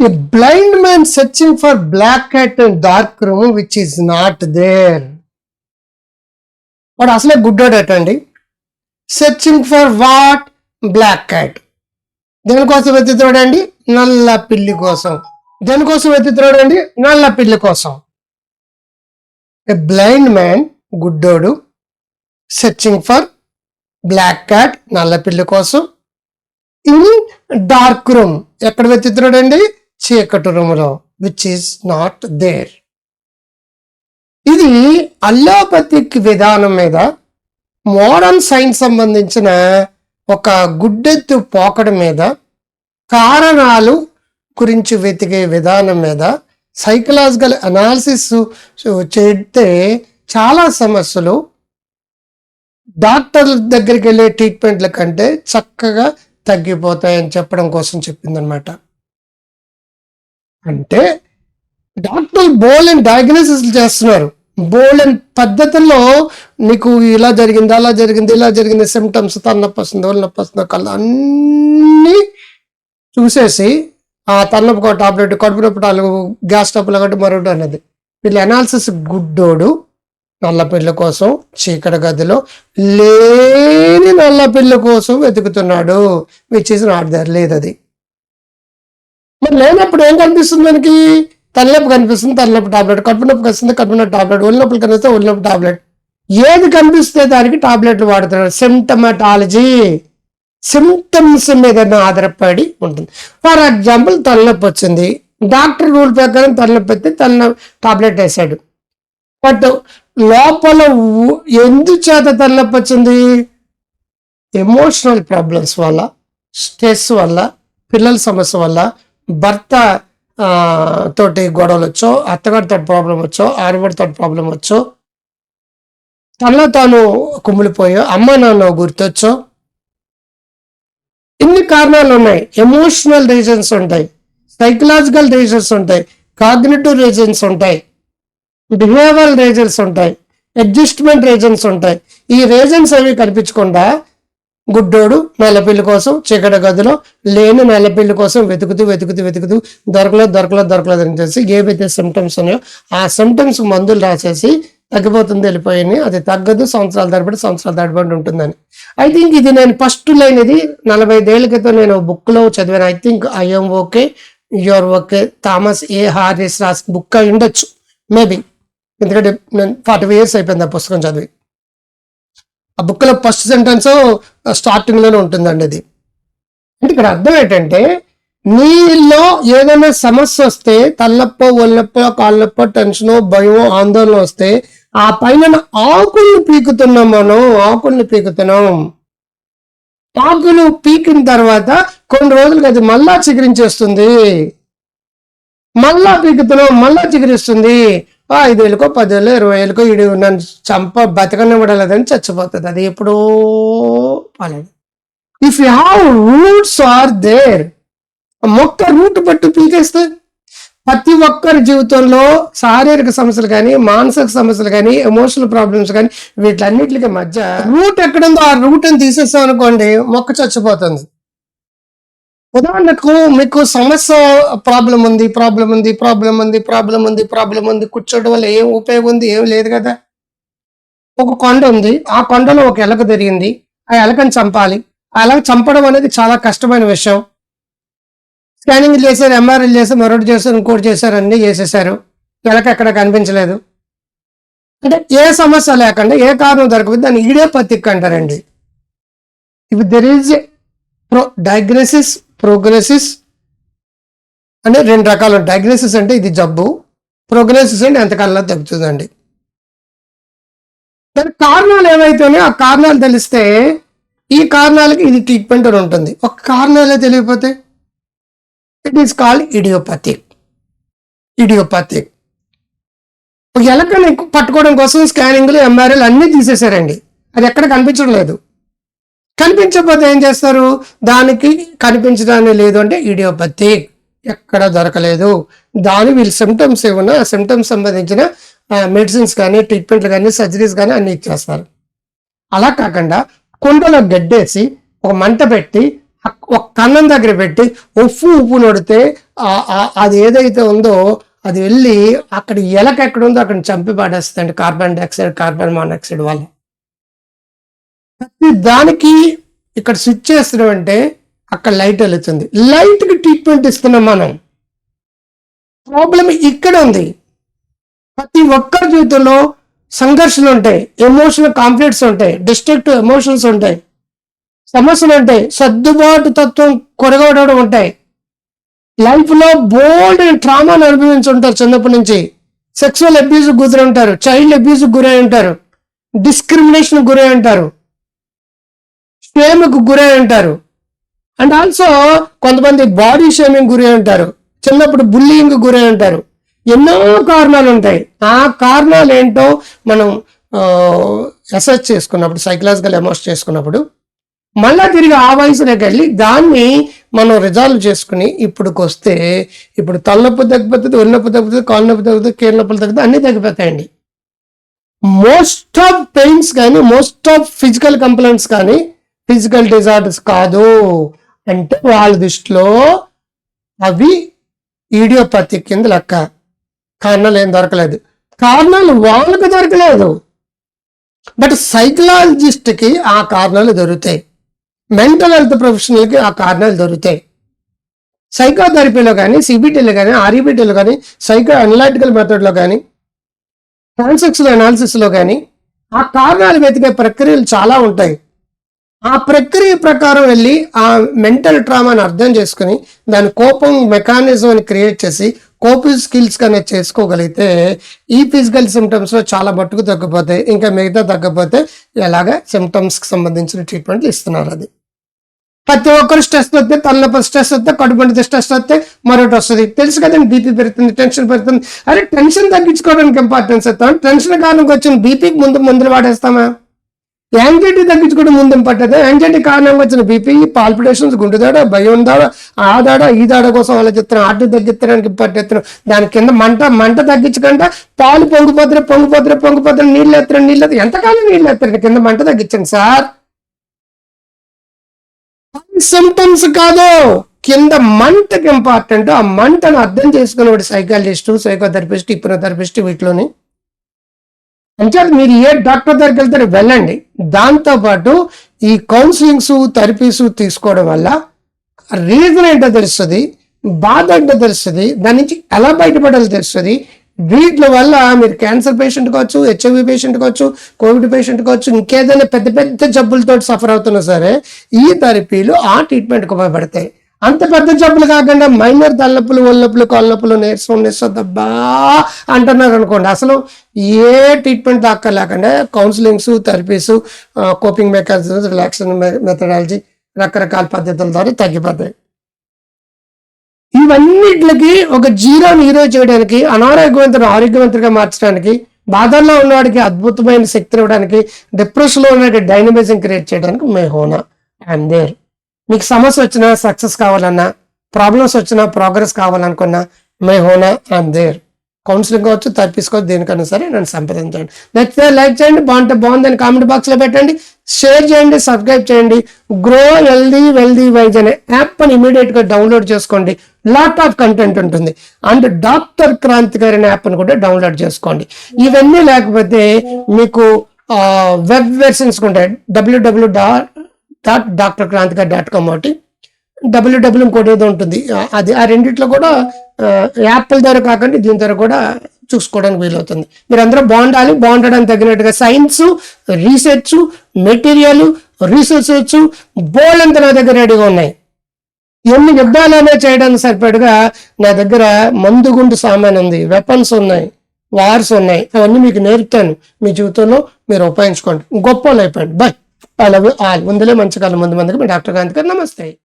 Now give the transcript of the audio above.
A blind man searching for black cat and dark room which is not there. వాడు అసలే గుడ్డోడట అండి searching for what black cat దేనికోసం వెతుకుతాడు అండి నల్ల పిల్లి కోసం. దేనికోసం వెతుకుతాడు అండి నల్ల పిల్లి కోసం. ఏ బ్లైండ్ మ్యాన్ గుడ్డోడు సెర్చింగ్ ఫర్ బ్లాక్ క్యాట్ నల్ల పిల్లి కోసం. ఇన్ డార్క్ రూమ్ ఎక్కడ వెతుకుతున్నాడు అండి చీకటి రూములో విచ్ ఈస్ నాట్ దేర్ ఇది అల్లోపతిక్ విధానం మీద మోడర్న్ సైన్స్ సంబంధించిన ఒక గుడ్డెత్తు పోకడ మీద కారణాలు గురించి వెతికే విధానం మీద సైకలాజికల్ అనాలిసిస్ చేస్తే చాలా సమస్యలు. డాక్టర్ల దగ్గరికి వెళ్ళే ట్రీట్మెంట్ల కంటే చక్కగా తగ్గిపోతాయని చెప్పడం కోసం చెప్పిందనమాట అంటే డాక్టర్లు బోలెన్ డయాగ్నోసిస్ చేస్తున్నారు. బోలెన్ పద్ధతుల్లో నీకు ఇలా జరిగింది అలా జరిగింది ఇలా జరిగింది సిమ్టమ్స్ తలనొప్పి వస్తుంది ఒళ్ళు నొప్పి వస్తుంది కళ్ళు అన్నీ చూసేసి ఆ తలనొప్పి టాబ్లెట్ కడుపు నొప్పి టాబ్లెట్ గ్యాస్ ట్రబుల్ ఒకటి మరొకటి అనేది వీళ్ళ అనాలిసిస్ గుడ్డోడు నల్ల పిల్ల కోసం చీకటి గదిలో లేని నల్ల పిల్ల కోసం వెతుకుతున్నాడు. విచ్ ఇస్ నాట్ దర్ లేదు అది. మరి లేనప్పుడు ఏం కనిపిస్తుంది మనకి? తలనొప్పి కనిపిస్తుంది తలనొప్పి టాబ్లెట్ కడుపు నొప్పి వస్తుంది కడుపు నొప్పి టాబ్లెట్ ఒళ్ళు నొప్పులు కనిపిస్తే ఒళ్ళు నొప్పి టాబ్లెట్ ఏది కనిపిస్తే దానికి టాబ్లెట్లు వాడుతున్నారు. సిమ్టమటాలజీ సిమ్టమ్స్ మీద ఆధారపడి ఉంటుంది. ఫర్ ఎగ్జాంపుల్ తలనొప్పి వచ్చింది. డాక్టర్ రూల్ ప్రకారం తలనొప్పి వస్తే తలనొప్పి టాబ్లెట్ వేశాడు బట్ లోపల ఎందుచేత తలనొప్పి వచ్చింది? ఎమోషనల్ ప్రాబ్లమ్స్ వల్ల స్ట్రెస్ వల్ల పిల్లల సమస్య వల్ల భర్త తోటి గొడవలు వచ్చో అత్తగారితో ప్రాబ్లం వచ్చో ఆడవాడితో ప్రాబ్లం వచ్చో తనలో తాను కుమ్ములిపోయో అమ్మ నాన్న గుర్తొచ్చో ఇన్ని కారణాలు ఉన్నాయి. ఎమోషనల్ రీజన్స్ ఉంటాయి. సైకలాజికల్ రీజన్స్ ఉంటాయి. కాగ్నేటివ్ రీజన్స్ ఉంటాయి. బిహేవియల్ రీజన్స్ ఉంటాయి. అడ్జస్ట్మెంట్ రీజన్స్ ఉంటాయి. ఈ రీజన్స్ అవి కనిపించకుండా గుడ్డోడు నల్లపిల్లి కోసం చీకటి గదిలో లేని నల్లపిల్లి కోసం వెతుకుతూ వెతుకుతూ వెతుకుతూ దొరకలేదు దొరకలేదు దొరకలేదు అని చేసి ఏవైతే సిమ్టమ్స్ ఉన్నాయో ఆ సిమ్టమ్స్ మందులు రాసేసి తగ్గిపోతుంది వెళ్ళిపోయింది. అది తగ్గదు సంవత్సరాల తరబడి సంవత్సరాల తరబడి ఉంటుందని. ఐ థింక్ ఇది నేను ఫస్ట్ లైన్ ఇది నలభై ఐదేళ్ళ క్రితం నేను బుక్లో చదివాను. I think I'm okay you're okay Thomas A Harris రాసి బుక్ అయి ఉండొచ్చు. మేబీ ఎందుకంటే నేను ఫార్టీ ఇయర్స్ అయిపోయింది ఆ పుస్తకం చదివి. ఆ బుక్లో ఫస్ట్ సెంటెన్స్ స్టార్టింగ్లోనే ఉంటుందండి అది. అంటే ఇక్కడ అర్థం ఏంటంటే నీలో ఏదైనా సమస్య వస్తే తల్లప్పో ఒళ్ళప్పో కాళ్ళప్పో టెన్షన్ భయమో ఆందోళన వస్తే ఆ పైన ఆకుల్ని పీకుతున్నాం మనం ఆకుల్ని పీకుతున్నాం. ఆకులు పీకిన తర్వాత కొన్ని రోజులకి అది మళ్ళా చిగురించేస్తుంది. మళ్ళా పీకుతున్నాం మళ్ళా చిగురిస్తుంది. ఐదు వేలకో పదివేలు ఇరవై వేలకో ఇడి నన్ను చంప బతకనివ్వడలేదని చచ్చిపోతుంది అది ఎప్పుడో పాలేదు if you have roots are there మొక్క రూట్ పట్టు పీకేస్తే ప్రతి ఒక్కరి జీవితంలో శారీరక సమస్యలు కానీ మానసిక సమస్యలు కానీ ఎమోషనల్ ప్రాబ్లమ్స్ కానీ వీటన్నిటికి మధ్య రూట్ ఎక్కడుందో ఆ రూట్ని తీసేస్తాం అనుకోండి మొక్క చచ్చిపోతుంది. ఉదాహరణకు మీకు సమస్య ప్రాబ్లం ఉంది ప్రాబ్లం ఉంది ప్రాబ్లం ఉంది ప్రాబ్లం ఉంది ప్రాబ్లం ఉంది కూర్చోవడం వల్ల ఏం ఉపయోగం ఉంది ఏం లేదు కదా? ఒక కొండ ఉంది ఆ కొండలో ఒక ఎలక తిరిగింది ఆ ఎలకని చంపాలి. ఆ ఎలక చంపడం అనేది చాలా కష్టమైన విషయం. స్కానింగ్ చేశారు ఎంఆర్ఐ చేశారు మరొకటి చేశారు ఇంకోటి చేశారు అన్ని చేసేసారు. ఎలక ఎక్కడ కనిపించలేదు. అంటే ఏ సమస్య లేకుండా ఏ కారణం దొరకదు దాన్ని ఈడియోపతిక్ అంటారండి. If there is pro diagnosis prognosis అంటే రెండు రకాల డయాగ్నోసిస్ అంటే ఇది జబ్బు ప్రోగ్నోసిస్ అంటే ఎంతకాలంలో తగ్గుతుందండి దాని కారణాలు ఏమైతేనే ఆ కారణాలు తెలిస్తే ఈ కారణాలకి ఇది ట్రీట్మెంట్ అని ఉంటుంది. ఒక కారణాలే తెలియకపోతే? It is called idiopathic idiopathic ఒక ఎలకని పట్టుకోవడం కోసం స్కానింగ్లు ఎంఆర్ఎల్ అన్నీ తీసేశారండి. అది ఎక్కడ కనిపించడం లేదు. కనిపించకపోతే ఏం చేస్తారు? దానికి కనిపించడానికి లేదు అంటే ఇడియోపతిక్ ఎక్కడ దొరకలేదు. దాని వీళ్ళు సిమ్టమ్స్ ఏమన్నా ఆ సిమ్టమ్స్ సంబంధించిన మెడిసిన్స్ కానీ ట్రీట్మెంట్లు కానీ సర్జరీస్ కానీ అన్ని ఇచ్చేస్తారు. అలా కాకుండా కుండలో గడ్డేసి ఒక మంట పెట్టి ఒక కన్నం దగ్గర పెట్టి ఉప్పు ఉప్పు నొడితే అది ఏదైతే ఉందో అది వెళ్ళి అక్కడ ఎలక ఎక్కడ ఉందో అక్కడ చంపి పడేస్తుంది కార్బన్ డైఆక్సైడ్ కార్బన్ మోనాక్సైడ్ వల్ల. ప్రతి దానికి ఇక్కడ స్విచ్ చేస్తున్నామంటే అక్కడ లైట్ వెళుతుంది. లైట్కి ట్రీట్మెంట్ ఇస్తున్నాం మనం. ప్రాబ్లం ఇక్కడ ఉంది. ప్రతి ఒక్కరి జీవితంలో సంఘర్షణలు ఉంటాయి. ఎమోషనల్ కాన్ఫ్లిక్ట్స్ ఉంటాయి. డిస్ట్రక్టివ్ ఎమోషన్స్ ఉంటాయి. సమస్యలు ఉంటాయి. సర్దుబాటు తత్వం కొరగడం ఉంటాయి. లైఫ్లో బోల్డ్ ట్రామాను అనుభవించి ఉంటారు చిన్నప్పటి నుంచి. సెక్సువల్ అబ్యూస్ గురై ఉంటారు. చైల్డ్ అబ్యూస్ గురై ఉంటారు. డిస్క్రిమినేషన్ గురై ఉంటారు. షేమ్కు గురై ఉంటారు. అండ్ ఆల్సో కొంతమంది బాడీ షేమింగ్ గురై ఉంటారు. చిన్నప్పుడు బుల్లింగ్ గురై ఉంటారు. ఎన్నో కారణాలు ఉంటాయి. ఆ కారణాలు ఏంటో మనం అసెస్ చేసుకున్నప్పుడు సైకలాజికల్ ఎమోస్ చేసుకున్నప్పుడు మళ్ళా తిరిగి ఆ వయసులోకి వెళ్ళి దాన్ని మనం రిజాల్వ్ చేసుకుని ఇప్పుడుకి వస్తే ఇప్పుడు తలనొప్పి తగ్గిపోతుంది ఒళ్ళనొప్పి తగ్గుతుంది కాలు నొప్పి తగ్గుతుంది కీళ్ళ నొప్పులు తగ్గుతుంది అన్నీ తగ్గిపోతాయండి. మోస్ట్ ఆఫ్ పెయిన్స్ కానీ మోస్ట్ ఆఫ్ ఫిజికల్ కంప్లైంట్స్ కానీ ఫిజికల్ డిజార్డర్స్ కాదు. అంటే వాళ్ళ దృష్టిలో అవి ఈడియోపతి కింద లెక్క. కారణాలు ఏం దొరకలేదు. కారణాలు వాళ్ళకి దొరకలేదు. బట్ సైకలాజిస్ట్కి ఆ కారణాలు దొరుకుతాయి. మెంటల్ హెల్త్ ప్రొఫెషనల్కి ఆ కారణాలు దొరుకుతాయి. సైకోథెరపీలో కానీ సిబిటీలో కానీ ఆర్ఈబిటీలో కానీ సైకో అనలాటికల్ మెథడ్లో కానీ ట్రాన్సాక్షన్ అనాలిసిస్లో కానీ ఆ కారణాలు వెతికే ప్రక్రియలు చాలా ఉంటాయి. ఆ ప్రక్రియ ప్రకారం వెళ్ళి ఆ మెంటల్ ట్రామాని అర్థం చేసుకుని దాని కోపం మెకానిజం అని క్రియేట్ చేసి కోపింగ్ స్కిల్స్ కనెక్ట్ చేసుకోగలిగితే ఈ ఫిజికల్ సిమ్టమ్స్లో చాలా మట్టుకు తగ్గిపోతాయి. ఇంకా మిగతా తగ్గపోతే ఎలాగ సిమ్టమ్స్కి సంబంధించిన ట్రీట్మెంట్లు ఇస్తున్నారు అది. ప్రతి ఒక్కరు స్ట్రెస్ వస్తే తలనొప్పి స్ట్రెస్ వస్తే కడుపు స్ట్రెస్ వస్తే మరొకటి వస్తుంది. తెలుసు కదండి బీపీ పెరుగుతుంది టెన్షన్ పెరుగుతుంది. అరే టెన్షన్ తగ్గించుకోవడానికి ఇంపార్టెన్స్ ఇస్తాం టెన్షన్ కారణంగా వచ్చిన బీపీకి ముందు మందులు వాడేస్తామా? యాంగ్జైటీ తగ్గించుకోవడం ముందు పట్టదు? యాంగ్జైటీ కారణంగా వచ్చిన బీపీ పాల్పిటేషన్స్ గుండె దాడ భయం దాడ ఆ దాడ ఈ దాడ కోసం ఆలోచిస్తున్నాం అటు తగ్గించడానికి పట్టేస్తున్నాం దాని కింద మంట మంట తగ్గించకుండా పాలు పొంగిపోతున్నా పొంగిపోతున్నా పొంగిపోతున్నా నీళ్ళు ఎత్తడం నీళ్ళు ఎత్తున్నా ఎంతకాలం నీళ్ళు ఎత్తారండి కింద మంట తగ్గించండి సార్. సిమ్టమ్స్ కాదు. కింద మంటకి ఇంపార్టెంట్ ఆ మంటను అర్థం చేసుకునేవాడు సైకాలజిస్ట్ సైకోథెరపిస్ట్ ఇప్రోథెరపిస్ట్ వీటిలోని. అంటే మీరు ఏ డాక్టర్ దగ్గరికి వెళ్తారో వెళ్ళండి. దాంతోపాటు ఈ కౌన్సిలింగ్స్ థెరపీస్ తీసుకోవడం వల్ల రీజన్ ఏంటో తెలుస్తుంది బాధ ఏంటో తెలుస్తుంది దాని నుంచి ఎలా బయటపడాలో తెలుస్తుంది. వీటి వల్ల మీరు క్యాన్సర్ పేషెంట్ కావచ్చు హెచ్ఐవి పేషెంట్ కావచ్చు కోవిడ్ పేషెంట్ కావచ్చు ఇంకేదైనా పెద్ద పెద్ద జబ్బులతో సఫర్ అవుతున్నా సరే ఈ థెరపీలు ఆ ట్రీట్మెంట్కి ఉపయోగపడతాయి. అంత పెద్ద జబ్బులు కాకుండా మైనర్ తలనొప్పులు కళ్ళప్పులు కాళ్ళనొప్పులు నీరసం నిస్సద్దబ్బా అంటున్నారు అనుకోండి. అసలు ఏ ట్రీట్మెంట్ దాకా లేకుండా counsellings therapies coping mechanisms relaxation methodology రకరకాల పద్ధతుల ద్వారా తగ్గిపోతాయి. ఇవన్నిటికి ఒక జీరోని హీరో చేయడానికి అనారోగ్యవంతుడు ఆరోగ్యవంతుడిగా మార్చడానికి బాధల్లో ఉన్నవాడికి అద్భుతమైన శక్తిని ఇవ్వడానికి డిప్రెషన్లో ఉన్న డైనమిజం క్రియేట్ చేయడానికి మే హోనా ఐఎమ్ దేర్ మీకు సమస్య వచ్చినా సక్సెస్ కావాలన్నా ప్రాబ్లమ్స్ వచ్చినా ప్రోగ్రెస్ కావాలనుకున్నా మై హోనా ఐఎమ్ దేర్. కౌన్సిలింగ్ కావచ్చు తప్పించుకోవచ్చు కావచ్చు సరే నన్ను సంప్రదించండి. నచ్చితే లైక్ చేయండి బాగుంటే బాగుందని కామెంట్ బాక్స్లో పెట్టండి షేర్ చేయండి సబ్స్క్రైబ్ చేయండి. గ్రో హెల్దీ వెల్దీ వైజ్ అనే యాప్ అని ఇమీడియట్గా డౌన్లోడ్ చేసుకోండి. లాట్ ఆఫ్ కంటెంట్ ఉంటుంది. అండ్ డాక్టర్ క్రాంతి గారి అనే యాప్ని కూడా డౌన్లోడ్ చేసుకోండి. ఇవన్నీ లేకపోతే మీకు వెబ్ వెర్షన్స్ ఉంటాయి. W W dot dot doctor Kranthika dot com ఒకటి డబ్ల్యూడబ్ల్యూ ఇంకోటి ఏదో ఉంటుంది. అది ఆ రెండిట్లో కూడా యాప్ల ద్వారా కాకుండా దీని ద్వారా కూడా చూసుకోవడానికి వీలవుతుంది. మీరు అందరూ బాగుండాలి బాగుండడానికి తగినట్టుగా సైన్స్ రీసెర్చ్ మెటీరియల్ రీసెర్చ్ బోల్డ్ నా దగ్గర రెడీగా ఉన్నాయి. ఎన్ని యుద్ధాలనే చేయడానికి సరిపడగా నా దగ్గర మందుగుండు సామాన్ ఉంది. వెపన్స్ ఉన్నాయి వార్స్ ఉన్నాయి. అవన్నీ మీకు నేర్పుతాను. మీ జీవితంలో మీరు ఉపయోగించుకోండి గొప్ప అయిపోయింది bye I love you all ముందులే మంచి కాలం ముందు మందుకు మీ డాక్టర్ గాంధీ గారు నమస్తే.